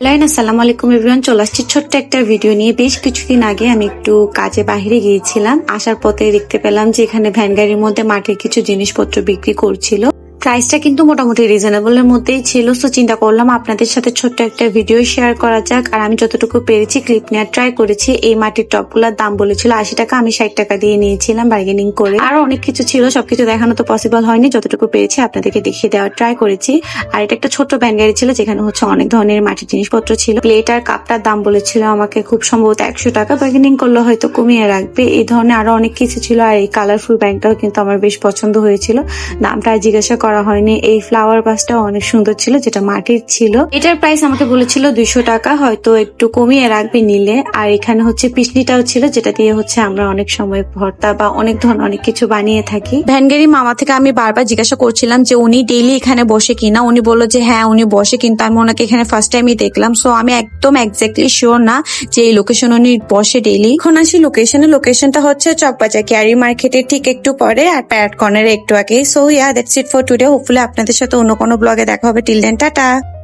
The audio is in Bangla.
লাইন আসসালামু আলাইকুম এভরিওয়ান চলে আসছি ছোট্ট একটা ভিডিও নিয়ে। বেশ কিছুদিন আগে আমি একটু কাজে বাইরে গিয়েছিলাম। আসার পথে দেখতে পেলাম যে এখানে ভ্যান গাড়ির মধ্যে মাটির কিছু জিনিসপত্র বিক্রি করছিল। প্রাইসটা কিন্তু মোটামুটি রিজনেবল এর মধ্যেই ছিল সো চিন্তা করলাম আপনাদের সাথে ছোট্ট একটা ভিডিও শেয়ার করা যাক। আর আমি যতটুকু পেরেছি ক্লিপ নেওয়ার ট্রাই করেছি, এই মাটির টপগুলোর দাম বলেছিল আশি টাকা, আমি ষাট টাকা দিয়ে নিয়েছিলাম বার্গেনিং করে। আরও অনেক কিছু ছিল, সবকিছু দেখানো তো পসিবল হয়নি, যতটুকু পেরেছি আপনাদেরকে দেখিয়ে দেওয়ার ট্রাই করেছি। আর এটা একটা ছোট্ট ভ্যান গাড়ি ছিল, যেখানে হচ্ছে অনেক ধরনের মাটির জিনিসপত্র ছিল। প্লেট আর কাপটার দাম বলেছিল আমাকে খুব সম্ভবত একশো টাকা বার্গেনিং করলে হয়তো কমিয়ে রাখবে। এই ধরনের আরও অনেক কিছু ছিল, আর এই কালারফুল ব্যাগটাও কিন্তু আমার বেশ পছন্দ হয়েছিল। দামটা জিজ্ঞাসা করা হয়নি। এই ফ্লাওয়ার বাসটাও অনেক সুন্দর ছিল, যেটা মাটির ছিল। এটার প্রাইস আমাকে বলেছিল দুইশো টাকা, হয়তো একটু কমিয়ে রাখবে নিলে। আর এখানে হচ্ছে পিছলিটাও ছিল, যেটা দিয়ে হচ্ছে আমরা অনেক সময় ভর্তা বা অনেক ধরনের অনেক কিছু বানিয়ে থাকি। ভ্যানগেরি মামা থেকে আমি বারবার জিজ্ঞাসা করছিলাম যে উনি ডেইলি এখানে বসে কিনা? উনি বলল যে হ্যাঁ উনি বসে, কিন্তু আমি ওনাকে এখানে ফার্স্ট টাইমই দেখলাম। সো আমি একদম এক্স্যাক্টলি শিওর না যে এই লোকেশন উনি বসে ডেইলি এখন আসি লোকেশনে লোকেশনটা হচ্ছে চকবাজার, ক্যারি মার্কেটের ঠিক একটু পরে, আর প্যারেট কর্নারে একটু আগে। So yeah that's it for today hopefully আপনাদের সাথে অন্য কোনো ব্লগে দেখা হবে। Till then tata.